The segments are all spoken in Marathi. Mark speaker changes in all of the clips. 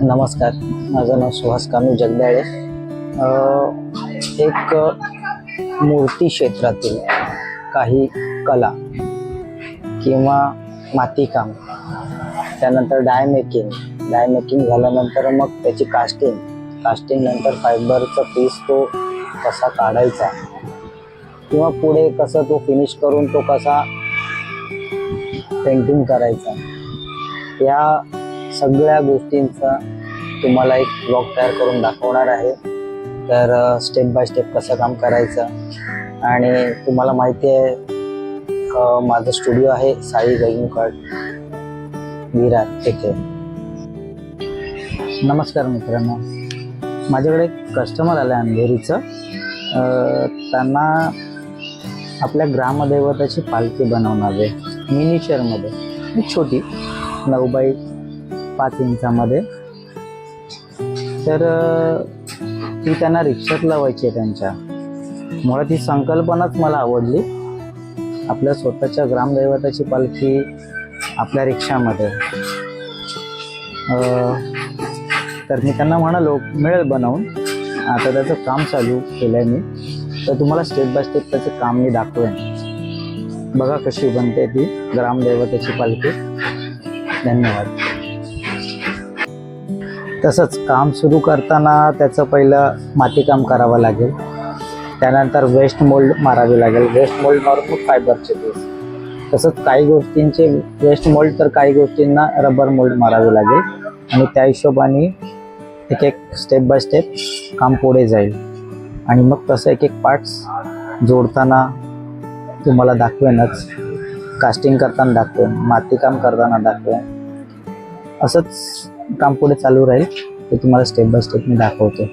Speaker 1: नमस्कार. माझं नाव सुहास कानू जगदाळे. एक मूर्ती क्षेत्रातील काही कला किंवा मातीकाम त्यानंतर डाय मेकिंग. डाय मेकिंग झाल्यानंतर मग त्याची कास्टिंग. कास्टिंग नंतर फायबरचा पीस तो कसा काढायचा किंवा पुढे कसं तो फिनिश करून तो कसा पेंटिंग करायचा या सगळ्या गोष्टींचा तुम्हाला एक ब्लॉग तयार करून दाखवणार आहे. तर स्टेप बाय स्टेप कसं काम करायचं आणि तुम्हाला माहिती आहे माझं स्टुडिओ आहे साई गैंगकड विरार तिथे नमस्कार मित्रांनो. माझ्याकडे एक कस्टमर आलं आहे अंधेरीचं त्यांना आपल्या ग्रामदैवताची पालखी बनवणार आहे. मिनिचरमध्ये छोटी नऊ बाय पाच इंचामध्ये. तर ती त्यांना रिक्षात लावायची आहे त्यांच्या. मुळात ही संकल्पनाच मला आवडली. आपल्या स्वतःच्या ग्रामदैवताची पालखी आपल्या रिक्षामध्ये. तर मी त्यांना म्हणालो मिळेल बनवून. आता त्याचं काम चालू केलं आहे मी. तर तुम्हाला स्टेप बाय स्टेप त्याचं काम मी दाखवेन. बघा कशी बनते ती ग्रामदैवताची पालखी. धन्यवाद. तसंच काम सुरू करताना त्याचं पहिलं मातीकाम करावं लागेल. त्यानंतर वेस्ट मोल्ड मारावे लागेल. वेस्ट मोल्ड मारून मग फायबरचे पीस तसंच काही गोष्टींचे वेस्ट मोल्ड तर काही गोष्टींना रबर मोल्ड मारावे लागेल. आणि त्या हिशोबाने एक एक स्टेप बाय स्टेप काम पुढे जाईल. आणि मग तसं एक एक पार्ट्स जोडताना तुम्हाला दाखवेनच. कास्टिंग करताना दाखवेन मातीकाम करताना दाखवेन. असंच काम पुढे चालू राहील ते तुम्हाला स्टेप बाय स्टेप मी दाखवतो.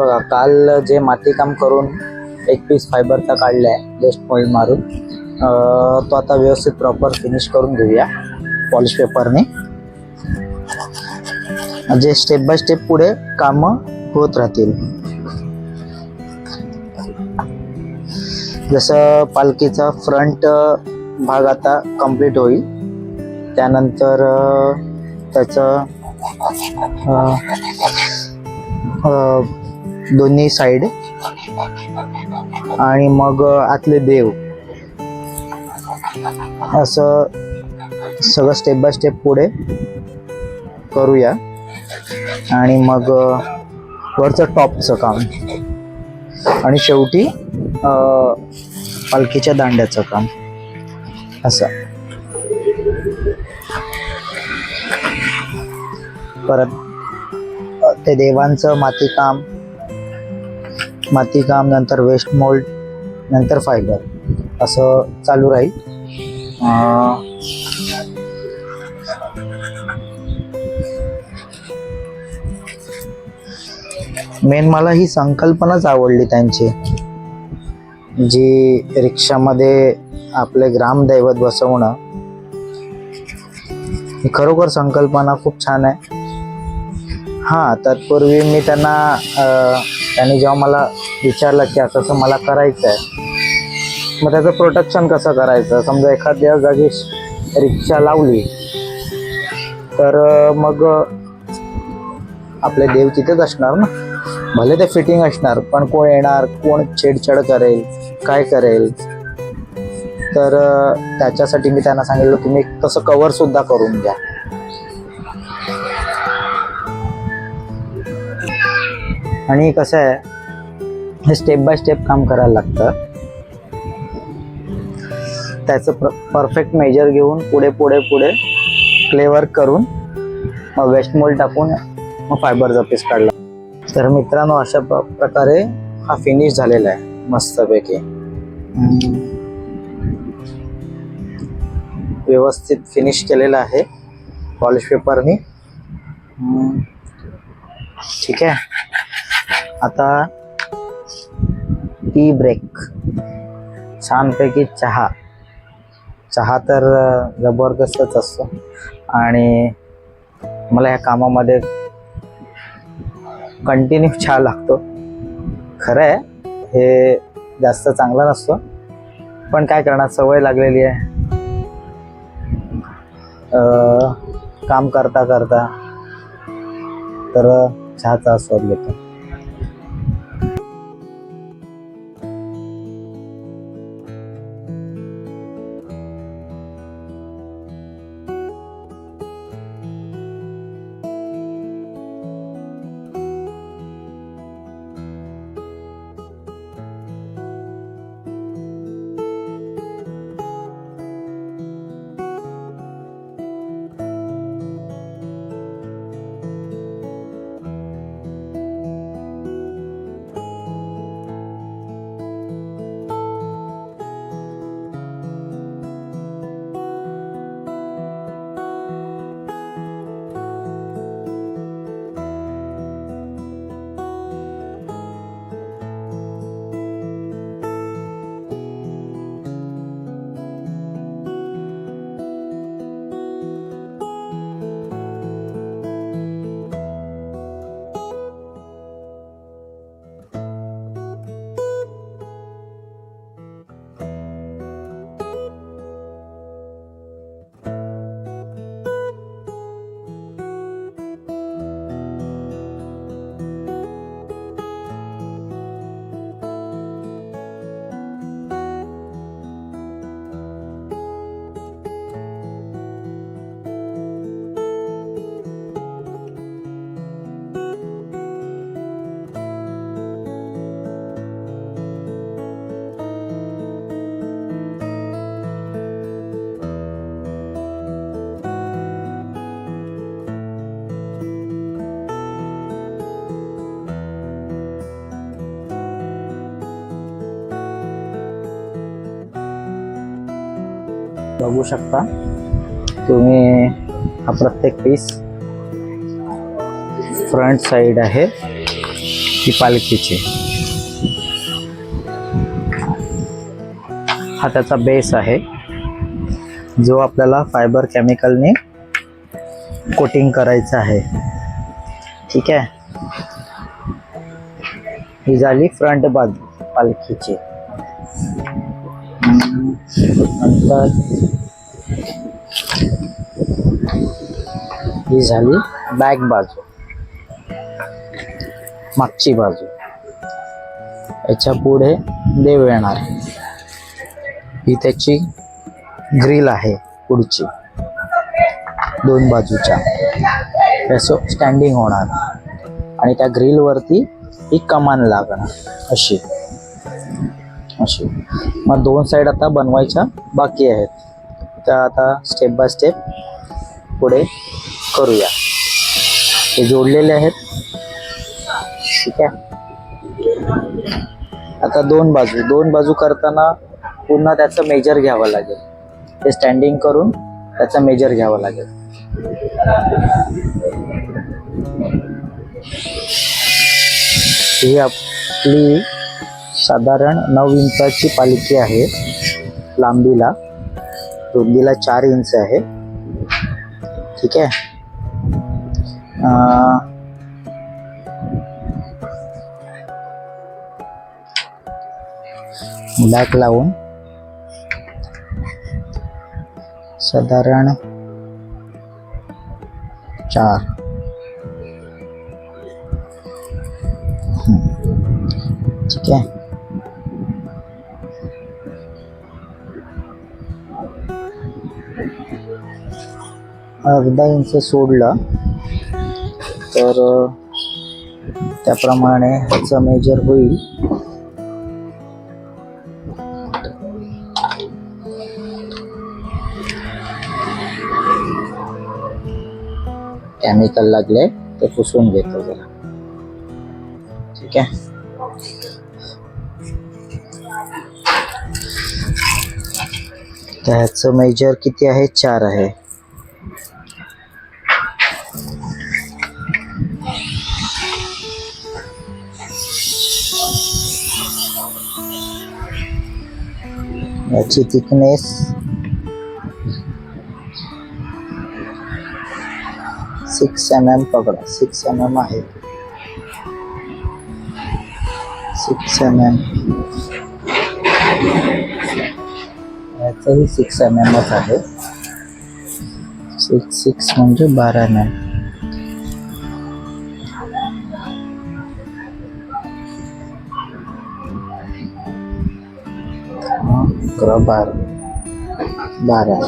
Speaker 1: बघा काल जे मातीकाम करून एक पीस फायबरचा आहे जस्ट पॉईंट मारून तो आता व्यवस्थित प्रॉपर फिनिश करून घेऊया पॉलिश पेपरने म्हणजे स्टेप बाय स्टेप पुढे काम होत राहतील. जसं पालखीचा फ्रंट भाग आता कंप्लीट होईल. त्यानंतर त्याचं दोन्ही साईड आणि मग आतले देव. असं सगळं स्टेप बाय स्टेप पुढे करूया. आणि मग वरचं टॉपचं काम. आणि शेवटी पालखीच्या दांड्याचं काम. असं. परत ते देवांचं मातीकाम. मातीकाम नंतर वेस्ट मोल्ड नंतर फायबर असं चालू राहील. मेन मला ही संकल्पनाच आवडली त्यांची. जी रिक्षामध्ये आपले ग्रामदैवत बसवणं ही खरोखर संकल्पना खूप छान आहे. हां तत्पूर्वी मी त्यांना त्यांनी जेव्हा मला विचारलं की असं असं मला करायचं आहे मग त्याचं प्रोटेक्शन कसं करायचं? समजा एखाद्या जागी रिक्षा लावली तर मग आपले देव तिथेच असणार ना? भले ते फिटिंग असणार पण कोण येणार कोण छेडछाड करेल काय करेल? तर त्याच्यासाठी मी त्यांना सांगितलं तुम्ही तसं कवर सुद्धा करून द्या आणि कसं आहे हे स्टेप बाय स्टेप काम करायला लागतं. त्याचं प्र परफेक्ट मेजर घेऊन पुढे पुढे पुढे क्लेवर करून मग वेस्ट मोल्ड टाकून मग फायबरचा पीस काढला. तर मित्रांनो अशा प्र प्रकारे हा फिनिश झालेला आहे मस्तपैकी. व्यवस्थित फिनिश केलेला आहे पॉलिश पेपरनी ठीक आहे? आता टी ब्रेक छानपैकी चहा. चहा तर जबरदस्तच असतो. आणि मला ह्या कामामध्ये कंटिन्यू चहा लागतो. खरं आहे हे जास्त चांगला नसतो. पण काय करणार सवय लागलेली आहे. काम करता करता तर चहाचा आस्वाद घेतो. बघू शकता. तुम्ही हा प्रत्येक पीस फ्रंट साईड आहे. ही पालखीची. हा त्याचा बेस आहे. जो आपल्याला फायबर केमिकलने कोटिंग करायचं आहे. ठीक आहे? ही झाली फ्रंट बाजू पालखीची. नंतर ही झाली बॅक बाजू. मागची बाजू. याच्यापुढे देव येणार ही त्याची ग्रिल आहे पुढची. दोन बाजूच्या. त्याचं स्टँडिंग होणार. आणि त्या ग्रिलवरती ही कमान लागणार. अशी. अशी मग दोन साईड आता बनवायच्या बाकी आहेत. त्या आता स्टेप बाय स्टेप पुढे करूया. हे जोडलेले आहेत. ठीक आहे? आता दोन बाजू. दोन बाजू करताना पुन्हा त्याचं मेजर घ्यावं लागेल. ते स्टँडिंग करून त्याचा मेजर घ्यावं लागेल. ही आपली साधारण नऊ इंचाची पालखी आहे लांबीला. रुंदीला चार इंच आहे. ठीक आहे? ब्लॅक बॅक लावून. साधारण चार. ठीक आहे? अर्धा इंच सोडलं. तर त्याप्रमाणे ह्याचं मेजर होईल. केमिकल लागले ते पुसून घेतो जरा. ठीक आहे? तर ह्याचं मेजर किती आहे? चार आहे. याची थिकनेस सिक्स एम एम पकडा. सिक्स एम एम आहे. सिक्स एम एम ही सिक्स एम एमच आहे. सिक्स सिक्स म्हणजे बारा एम एम अकरा बारा बारा.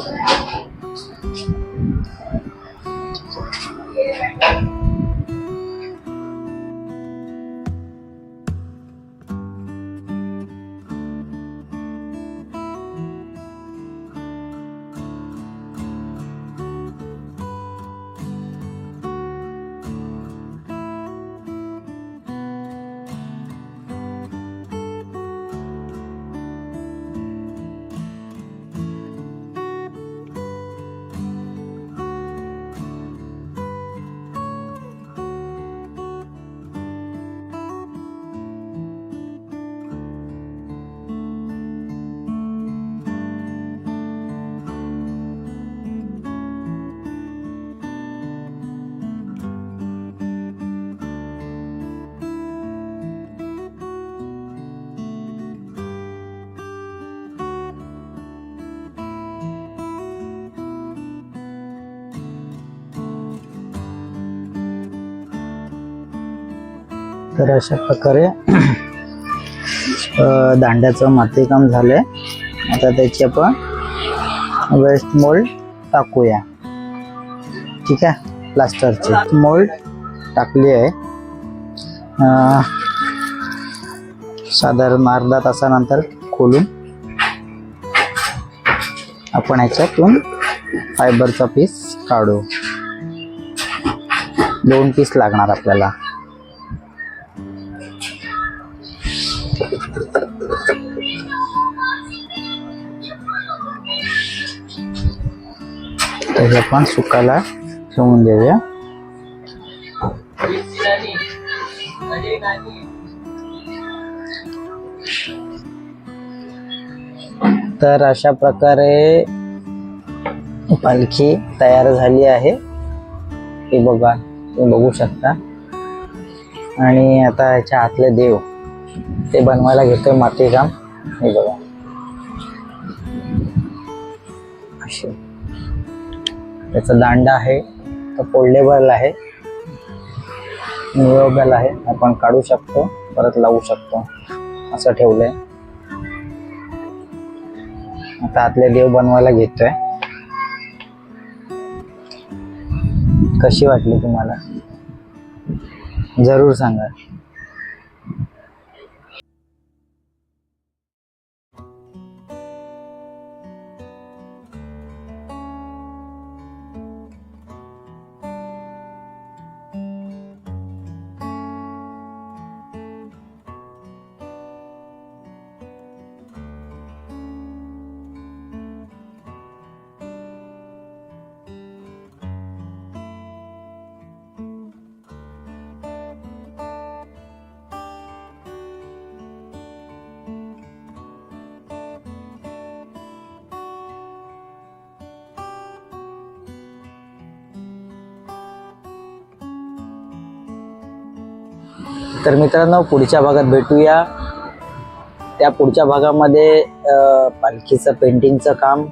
Speaker 1: तर अशा प्रकारे दांड्याचं मातीकाम झालंय. आता त्याची आपण वेस्ट मोल्ड टाकूया. ठीक आहे? प्लास्टरची मोल्ड टाकली आहे. साधारण अर्धा तासानंतर खोलून आपण याच्यातून फायबरचा पीस काढू. दोन पीस लागणार आपल्याला. हे आपण सुकायला ठेवून देऊया तर अशा प्रकारे पालखी तयार झाली आहे. हे बघा तुम्ही बघू शकता. आणि आता ह्याच्या आतले देव ते बनवायला घेतोय मातीकाम हे बघा. त्याचा दांडा आहे तर फोल्डेबल आहे. निरोबल आहे. आपण काढू शकतो परत लावू शकतो. असं ठेवलंय. आता आतले देव बनवायला घेतोय. कशी वाटली तुम्हाला? जरूर सांगा. तर मित्रांनो पुढच्या भागात भेटूया. त्या पुढच्या भागामध्ये पालखीचं पेंटिंगचं काम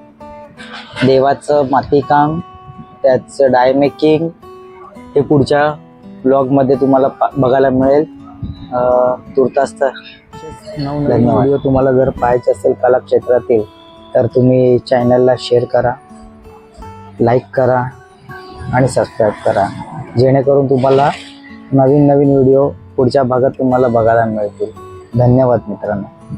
Speaker 1: देवाचं मातीकाम त्याचं डायमेकिंग हे पुढच्या ब्लॉगमध्ये तुम्हाला पा- बघायला मिळेल. तुर्तास तर नवनवीन व्हिडिओ तुम्हाला जर पाहायचे असेल कलाक्षेत्रातील तर तुम्ही चॅनलला शेअर करा लाईक करा आणि सबस्क्राईब करा. जेणेकरून तुम्हाला नवीन नवीन व्हिडिओ पुढच्या भागात तुम्हाला बघायला मिळतील. धन्यवाद मित्रांनो.